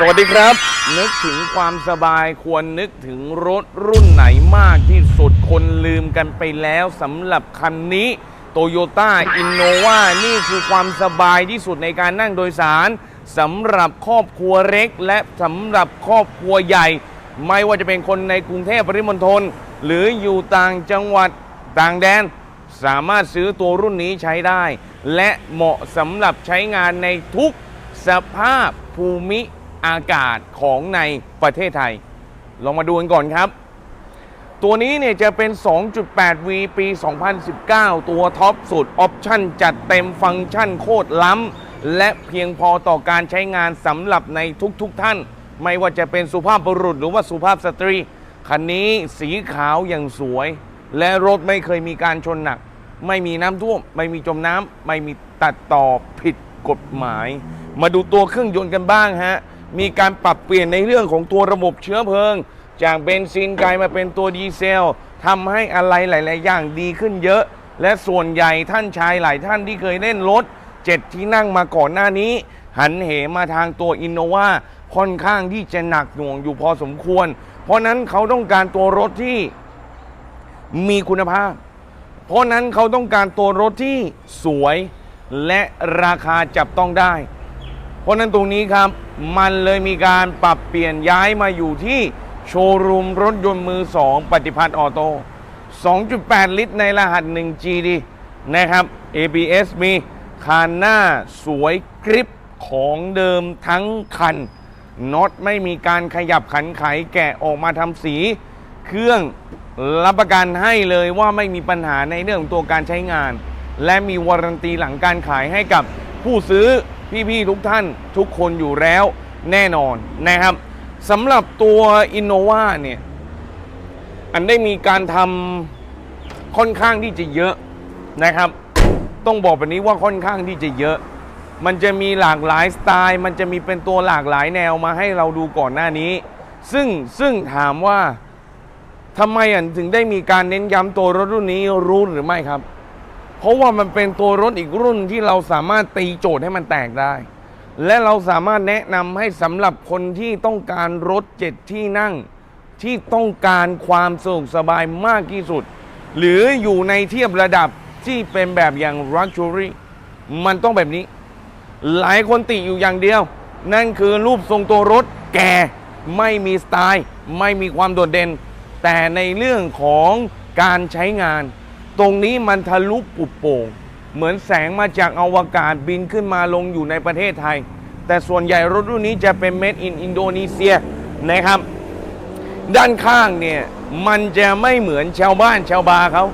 สวัสดีครับ นึกถึงความสบายควรนึกถึงรถรุ่นไหนมากที่สุดคนลืมกันไปแล้วสำหรับคันนี้ Toyota Innova นี่คือความสบายที่สุดในการนั่งโดยสารสำหรับครอบครัวเล็ก และสำหรับครอบครัวใหญ่ ไม่ว่าจะเป็นคนในกรุงเทพปริมณฑลหรืออยู่ต่างจังหวัดต่างแดน สามารถซื้อตัวรุ่นนี้ใช้ได้ และเหมาะสำหรับใช้งานในทุกสภาพภูมิ อากาศของในประเทศไทย ลองมาดูกันก่อนครับ ตัวนี้เนี่ยจะเป็น 2.8V ปี 2019 ตัวท็อปสุด ออปชั่นจัดเต็มฟังก์ชันโคตรล้ำ และเพียงพอต่อการใช้งานสำหรับในทุกๆทท่าน ไม่ว่าจะเป็นสุภาพบุรุษหรือว่าสุภาพสตรี คันนี้สีขาวอย่างสวย และรถไม่เคยมีการชนหนัก ไม่มีน้ำท่วม ไม่มีจมน้ำไม่มีตัดต่อผิดกฎหมาย มาดูตัวเครื่องยนต์กันบ้างฮะ มีการปรับเปลี่ยนในเรื่องของตัวระบบเชื้อเพลิง จากเบนซินกลายมาเป็นตัวดีเซลทำให้อะไรหลาย ๆ อย่างดีขึ้นเยอะ และส่วนใหญ่ท่านชายหลายท่านที่เคยเล่นรถเจ็ดที่นั่งมาก่อนหน้านี้ หันเหมาทางตัวอินโนวาค่อนข้างที่จะหนักหน่วงอยู่พอสมควร เพราะนั้นเขาต้องการตัวรถที่มีคุณภาพ เพราะนั้นเขาต้องการตัวรถที่สวยและราคาจับต้องได้ เพราะนั้นตรงนี้ครับ มันเลยมีการปรับเปลี่ยนย้ายมาอยู่ที่โชว์รูมรถยนต์มือ 2 ปฏิพัฒน์ออโต้ 2.8 ลิตรในรหัส 1GD นะครับ ABS มีคานหน้าสวยกริปของเดิมทั้งคันน็อตไม่มีการขยับขันไขแกะออกมาทำสี เครื่องรับประกันให้เลยว่าไม่มีปัญหาในเรื่องของตัวการใช้งาน และมีวารันตีหลังการขายให้กับผู้ซื้อ พี่ๆทุกท่านทุกคนอยู่แล้วแน่นอนนะครับสำหรับตัว Innova เนี่ยอันได้มีการทำค่อนข้างที่จะเยอะนะครับ ต้องบอกแบบนี้ว่าค่อนข้างที่จะเยอะ มันจะมีหลากหลายสไตล์ มันจะมีเป็นตัวหลากหลายแนวมาให้เราดูก่อนหน้านี้ ซึ่งซึ่งถามว่าทำไมอะถึงได้มีการเน้นย้ำตัวรถรุ่นนี้รู้หรือไม่ครับ เพราะว่ามันเป็นตัวรถอีกรุ่นที่เราสามารถตีโจทย์ให้มันแตกได้ และเราสามารถแนะนำให้สำหรับคนที่ต้องการรถเจ็ดที่นั่ง ที่ต้องการความสะดวกสบายมากที่สุด หรืออยู่ในเทียบระดับที่เป็นแบบอย่าง Luxury มันต้องแบบนี้ หลายคนติอยู่อย่างเดียว นั่นคือรูปทรงตัวรถแก่ไม่มีสไตล์ ไม่มีความโดดเด่น แต่ในเรื่องของการใช้งาน ตรงนี้มันทะลุปุบโป่งเหมือนแสงมาจากอวกาศบินขึ้นมาลงอยู่ในประเทศไทย แต่ส่วนใหญ่รถรุ่นนี้จะเป็น made in อินโดนีเซียนะครับ ด้านข้างเนี่ย มันจะไม่เหมือนชาวบ้านชาวบาเขา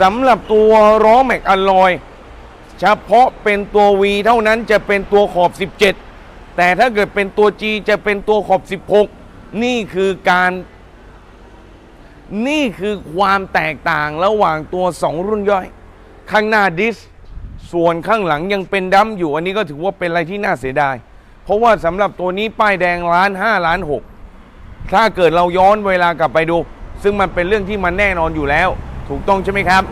สำหรับตัวล้อแม็กอลลอยเฉพาะเป็นตัว V เท่านั้นจะเป็นตัวขอบ 17 แต่ถ้าเกิดเป็นตัว G จะเป็นตัวขอบ 16 นี่คือการ นี่คือความแตกต่างระหว่างตัว 2 รุ่นย่อย ข้างหน้าดิส ส่วนข้างหลังยังเป็นดัมอยู่ อันนี้ก็ถือว่าเป็นอะไรที่น่าเสียดาย เพราะว่าสำหรับตัวนี้ป้ายแดงล้าน5ล้าน6ถ้าเกิดเราย้อนเวลากลับไปดู ซึ่งมันเป็นเรื่องที่มันแน่นอนอยู่แล้ว ถูกต้องใช่ไหมครับ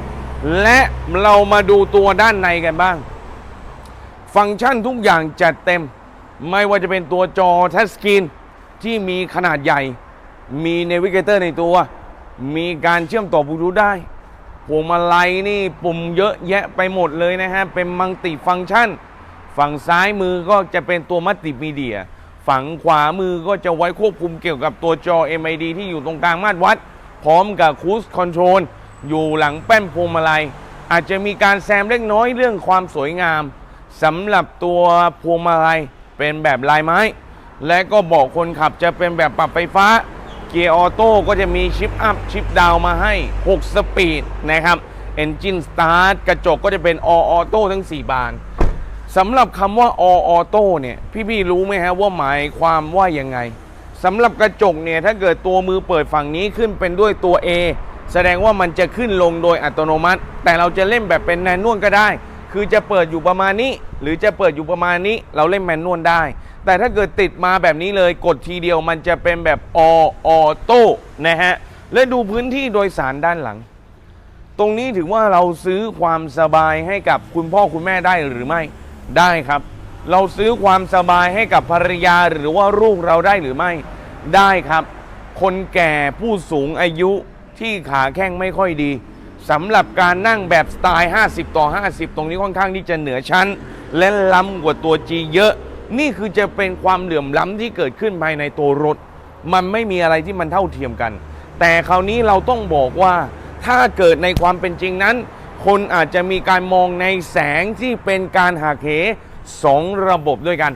และเรามาดูตัวด้านในกันบ้าง ฟังก์ชันทุกอย่างจัดเต็ม ไม่ว่าจะเป็นตัวจอทัชสกรีนที่มีขนาดใหญ่ มีเนวิเกเตอร์ในตัว มีการเชื่อมต่อบลูทูธได้พวงมาลัยนี่ปุ่มเยอะแยะไปหมดเลยนะฮะ เป็นมัลติฟังก์ชัน ฝั่งซ้ายมือก็จะเป็นตัวมัลติมีเดีย ฝั่งขวามือก็จะไว้ควบคุมเกี่ยวกับตัวจอ MID ที่อยู่ตรงกลางมาตรวัด พร้อมกับคูสคอนโทรลอยู่หลังแป้นพวงมาลัย อาจจะมีการแซมเล็กน้อยเรื่องความสวยงามสำหรับตัวพวงมาลัยเป็นแบบลายไม้ และก็บอกคนขับจะเป็นแบบปรับไฟฟ้า เกียร์ออโต้ก็จะมีชิปอัพชิปดาวมาให้ 6 สปีดนะครับ Engine Start กระจกก็จะเป็นออโต้ทั้ง 4 บานสำหรับคำว่าออโต้เนี่ย พี่ๆรู้ไหมฮะว่าหมายความว่ายังไงสำหรับกระจกเนี่ย ถ้าเกิดตัวมือเปิดฝั่งนี้ขึ้นเป็นด้วยตัว A แสดงว่ามันจะขึ้นลงโดยอัตโนมัติ แต่เราจะเล่นแบบเป็นแมนนวลก็ได้ คือจะเปิดอยู่ประมาณนี้ หรือจะเปิดอยู่ประมาณนี้เราเล่นแมนนวลได้ แต่ถ้าเกิดติดมาแบบนี้เลยกดทีเดียวมันจะเป็นแบบอออโต้นะฮะ และดูพื้นที่โดยสารด้านหลัง ตรงนี้ถือว่าเราซื้อความสบายให้กับคุณพ่อคุณแม่ได้หรือไม่ได้ครับ เราซื้อความสบายให้กับภรรยาหรือว่าลูกเราได้หรือไม่ได้ครับ คนแก่ผู้สูงอายุที่ขาแข้งไม่ค่อยดีสำหรับการนั่งแบบสไตล์ 50 ต่อ 50 ตรงนี้ค่อนข้างที่จะเหนือชั้น และล้ำกว่าตัว G เยอะ นี่คือจะเป็นความเหลื่อมล้ำที่เกิดขึ้นภายในตัวรถ มันไม่มีอะไรที่มันเท่าเทียมกัน แต่คราวนี้เราต้องบอกว่า ถ้าเกิดในความเป็นจริงนั้น คนอาจจะมีการมองในแสงที่เป็นการหักเหสองระบบด้วยกัน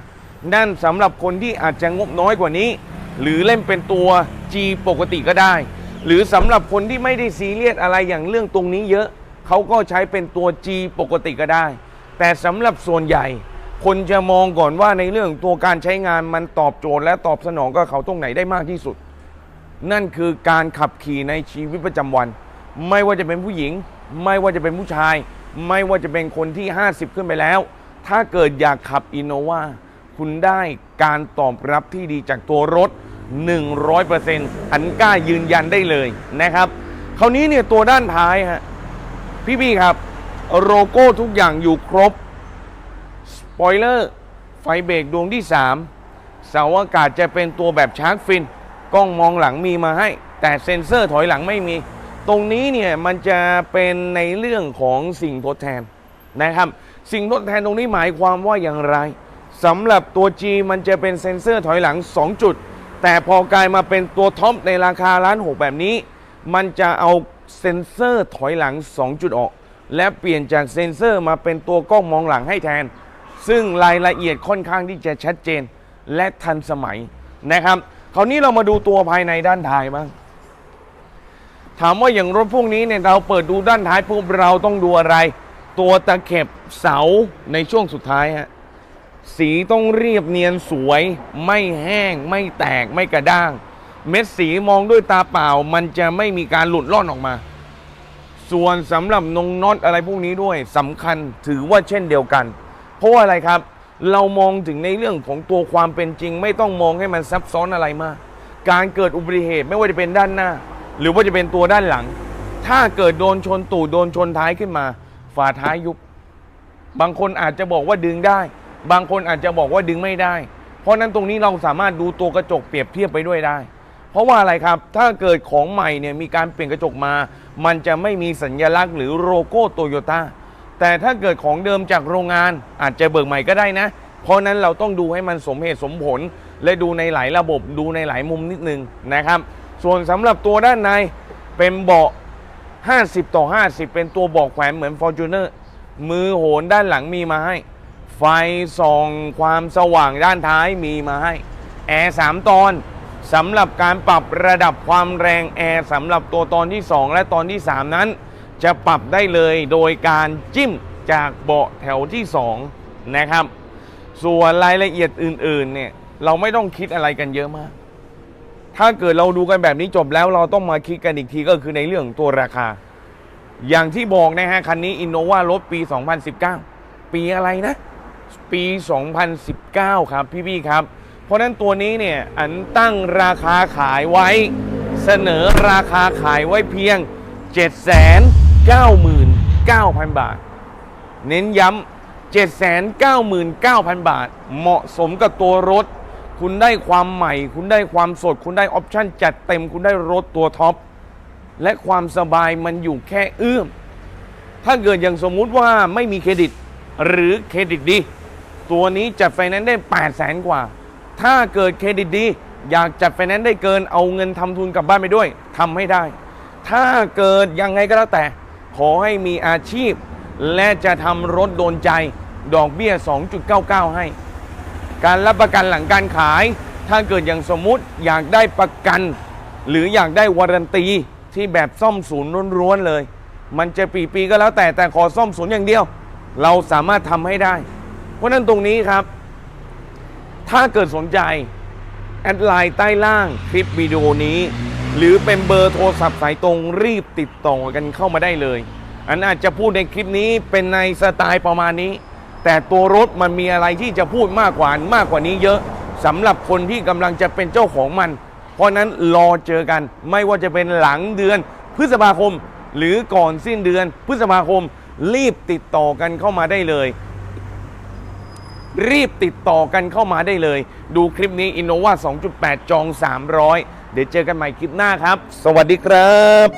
นั่นสำหรับคนที่อาจจะงบน้อยกว่านี้ หรือเล่นเป็นตัว G ปกติก็ได้ หรือสำหรับคนที่ไม่ได้ซีเรียสอะไรอย่างเรื่องตรงนี้เยอะ เขาก็ใช้เป็นตัว G ปกติก็ได้ แต่สำหรับส่วนใหญ่ คนจะมองก่อนว่าในเรื่องตัวการใช้งานมันตอบโจทย์และตอบสนองกับเขาตรงไหนได้มากที่สุด นั่นคือการขับขี่ในชีวิตประจำวัน ไม่ว่าจะเป็นผู้หญิง ไม่ว่าจะเป็นผู้ชาย ไม่ว่าจะเป็นคนที่ 50 ขึ้นไปแล้ว ถ้าเกิดอยากขับอินโนวาคุณได้การตอบรับที่ดีจากตัวรถ 100%อันกล้ายืนยันได้เลยนะครับ คราวนี้เนี่ยตัวด้านท้ายฮะพี่ๆครับ โลโก้ทุกอย่างอยู่ครบ ปอยเลอร์ไฟเบรกดวงที่ 3 เสาอากาศจะเป็นตัวแบบชาร์กฟิน กล้องมองหลังมีมาให้ แต่เซ็นเซอร์ถอยหลังไม่มี ตรงนี้เนี่ยมันจะเป็นในเรื่องของสิ่งทดแทนนะครับ สิ่งทดแทนตรงนี้หมายความว่าอย่างไรสำหรับตัว G มันจะเป็นเซ็นเซอร์ถอยหลัง 2 จุด แต่พอกลายมาเป็นตัวท็อปในราคาล้านหกแบบนี้ มันจะเอาเซ็นเซอร์ถอยหลัง 2 จุดออก และเปลี่ยนจากเซ็นเซอร์มาเป็นตัวกล้องมองหลังให้แทน ซึ่งรายละเอียดค่อนข้างที่จะชัดเจนและทันสมัยนะครับ คราวนี้เรามาดูตัวภายในด้านท้ายบ้าง ถามว่าอย่างรถพวกนี้เนี่ยเราเปิดดูด้านท้ายปุ๊บเราต้องดูอะไร ตัวตะเข็บเสาในช่วงสุดท้ายฮะสีต้องเรียบเนียนสวย ไม่แห้ง ไม่แตกไม่กระด้าง เม็ดสีมองด้วยตาเปล่า มันจะไม่มีการหลุดล่อนออกมา ส่วนสำหรับนงน็อตอะไรพวกนี้ด้วยสำคัญถือว่าเช่นเดียวกัน ราะว่าอะไรครับ เรามองถึงในเรื่องของตัวความเป็นจริง ไม่ต้องมองให้มันซับซ้อนอะไรมาก การเกิดอุบัติเหตุไม่ว่าจะเป็นด้านหน้า หรือว่าจะเป็นตัวด้านหลัง ถ้าเกิดโดนชนตูดโดนชนท้ายขึ้นมาฝาท้ายยุบ บางคนอาจจะบอกว่าดึงได้ บางคนอาจจะบอกว่าดึงไม่ได้ เพราะฉะนั้นตรงนี้เราสามารถดูตัวกระจกเปรียบเทียบไปด้วยได้ เพราะว่าอะไรครับ ถ้าเกิดของใหม่เนี่ยมีการเปลี่ยนกระจกมา มันจะไม่มีสัญลักษณ์หรือโลโก้โตโยต้า แต่ถ้าเกิดของเดิมจากโรงงานอาจจะเบิกใหม่ก็ได้นะ เพราะนั้นเราต้องดูให้มันสมเหตุสมผล และดูในหลายระบบดูในหลายมุมนิดนึงนะครับ ส่วนสำหรับตัวด้านในเป็นเบาะ 50 ต่อ 50 เป็นตัวเบอกแขวนเหมือน Fortuner มือโหนด้านหลังมีมาให้ ไฟส่องความสว่างด้านท้ายมีมาให้ แอร์3ตอนสำหรับการปรับระดับความแรงแอร์สำหรับตัวตอนที่ 2 และตอนที่ 3 นั้น จะปรับได้เลยโดยการจิ้มจากเบาะแถวที่ 2 นะครับ ส่วนรายละเอียดอื่นๆเนี่ยเราไม่ต้องคิดอะไรกันเยอะมาก ถ้าเกิดเราดูกันแบบนี้จบแล้วเราต้องมาคิดกันอีกทีก็คือในเรื่องตัวราคา อย่างที่บอกนะฮะ คันนี้ Innova รถปี 2019 ปีอะไรนะ ปี 2019 ครับพี่ๆครับ เพราะนั้นตัวนี้เนี่ยอันตั้งราคาขายไว้ เสนอราคาขายไว้เพียง 799,000 บาท เน้นย้ำ799,000 บาท เหมาะสมกับตัวรถ คุณได้ความใหม่ คุณได้ความสด คุณได้ออปชั่นจัดเต็ม คุณได้รถตัวท็อป และความสบายมันอยู่แค่เอื้อม ถ้าเกิดอย่างสมมุติว่าไม่มีเครดิตหรือเครดิตดี ตัวนี้จัดไฟแนนซ์ได้8 0 0แสนกว่า ถ้าเกิดเครดิตดี อยากจัดไฟแนนซ์ได้เกินเอาเงินทำทุนกลับบ้านไปด้วยทำให้ได้ ถ้าเกิดยังไงก็แล้วแต่ ขอให้มีอาชีพ และจะทำรถโดนใจดอกเบี้ย 2.99 ให้ การรับประกันหลังการขาย ถ้าเกิดอย่างสมมุติอยากได้ประกัน หรืออยากได้วารันตีที่แบบซ่อมศูนย์ร้วนๆเลย มันจะปีปีๆก็แล้วแต่แต่ขอซ่อมศูนย์อย่างเดียว เราสามารถทำให้ได้ เพราะฉะนั้นตรงนี้ครับ ถ้าเกิดสนใจ แอดไลน์ใต้ล่างคลิปวิดีโอนี้ หรือเป็นเบอร์โทรศัพท์สายตรงรีบติดต่อกันเข้ามาได้เลย อันอาจจะพูดในคลิปนี้เป็นในสไตล์ประมาณนี้ แต่ตัวรถมันมีอะไรที่จะพูดมากกว่ามากกว่านี้เยอะสำหรับคนที่กำลังจะเป็นเจ้าของมัน เพราะนั้นรอเจอกันไม่ว่าจะเป็นหลังเดือน พฤษภาคม หรือก่อนสิ้นเดือน พฤษภาคม รีบติดต่อกันเข้ามาได้เลย รีบติดต่อกันเข้ามาได้เลย ดูคลิปนี้ Innova 2.8 จอง 300 เดี๋ยวเจอกันใหม่คลิปหน้าครับ สวัสดีครับ